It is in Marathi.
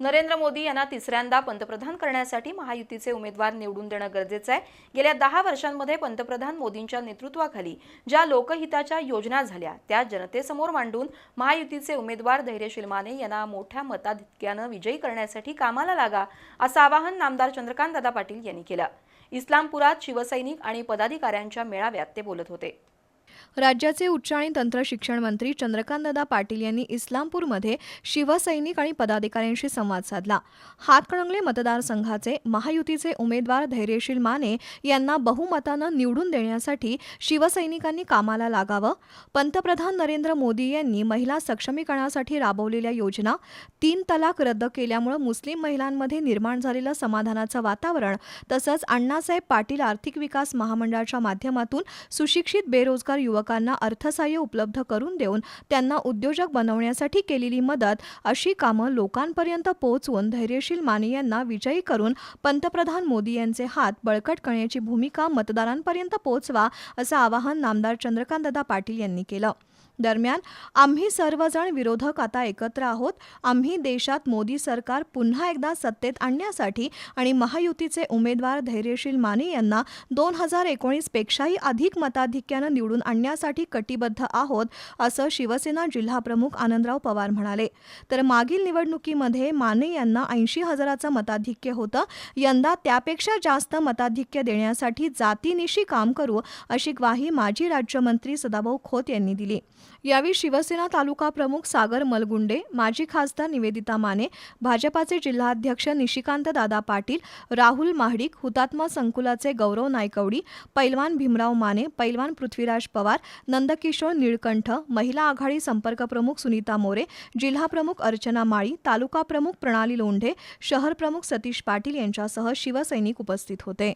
नरेंद्र मोदी यांना तिसऱ्यांदा पंतप्रधान करण्यासाठी महायुतीचे उमेदवार निवडून देणं गरजेचं आहे. गेल्या दहा वर्षांमध्ये पंतप्रधान मोदींच्या नेतृत्वाखाली ज्या लोकहिताच्या योजना झाल्या त्या जनतेसमोर मांडून महायुतीचे उमेदवार धैर्यशील माने यांना मोठ्या मताधिक्यानं विजयी करण्यासाठी कामाला लागा असं आवाहन नामदार चंद्रकांतदादा पाटील यांनी केलं. इस्लामपुरात शिवसैनिक आणि पदाधिकाऱ्यांच्या मेळाव्यात ते बोलत होते. राज्याचे उच्च आणि तंत्र शिक्षण मंत्री चंद्रकांतदादा पाटील यांनी इस्लामपूरमध्ये शिवसैनिक आणि पदाधिकाऱ्यांशी संवाद साधला. हातकणंगले मतदारसंघाचे महायुतीचे उमेदवार धैर्यशील माने यांना बहुमतानं निवडून देण्यासाठी शिवसैनिकांनी कामाला लागावं. पंतप्रधान नरेंद्र मोदी यांनी महिला सक्षमीकरणासाठी राबवलेल्या योजना तीन तलाक रद्द केल्यामुळे मुस्लिम महिलांमध्ये निर्माण झालेलं समाधानाचं वातावरण तसंच अण्णासाहेब पाटील आर्थिक विकास महामंडळाच्या माध्यमातून सुशिक्षित बेरोजगार युवकांना अर्थसहाय्य उपलब्ध करून देऊन त्यांना उद्योजक बनवण्यासाठी केलेली मदत अशी कामं लोकांपर्यंत पोहोचवून धैर्यशील माने यांना विजयी करून पंतप्रधान मोदी यांचे हात बळकट करण्याची भूमिका मतदारांपर्यंत पोहोचवा असं आवाहन नामदार चंद्रकांतदा पाटील यांनी केलं. दरम्यान आम्ही सर्वजण विरोधक आता एकत्र आहोत. आम्ही देशात मोदी सरकार पुन्हा एकदा सत्तेत आणण्यासाठी आणि महायुतीचे उमेदवार धैर्यशील माने यांना दोन हजार एकोणीसपेक्षाही अधिक मताधिक्यानं निवडून आणण्यासाठी कटिबद्ध आहोत असं शिवसेना जिल्हाप्रमुख आनंदराव पवार म्हणाले. तर मागील निवडणुकीमध्ये माने यांना ऐंशी हजाराचं मताधिक्य होतं. यंदा त्यापेक्षा जास्त मताधिक्य देण्यासाठी जातीनिशी काम करू अशी ग्वाही माजी राज्यमंत्री सदाभाऊ खोत यांनी दिली. यावेळी शिवसेना तालुका प्रमुख सागर मलगुंडे माजी खासदार निवेदिता माने भाजपाचे जिल्हाध्यक्ष निशिकांत दादा पाटील राहुल महाडिक हुतात्मा संकुलाचे गौरव नायकवडी पैलवान भीमराव माने पैलवान पृथ्वीराज पवार नंदकिशोर निळकंठ महिला आघाडी संपर्क प्रमुख सुनीता मोरे जिल्हा प्रमुख अर्चना माळी तालुका प्रमुख प्रणाली लोंढे शहर प्रमुख सतीश पाटील यांच्यासह शिवसैनिक उपस्थित होते.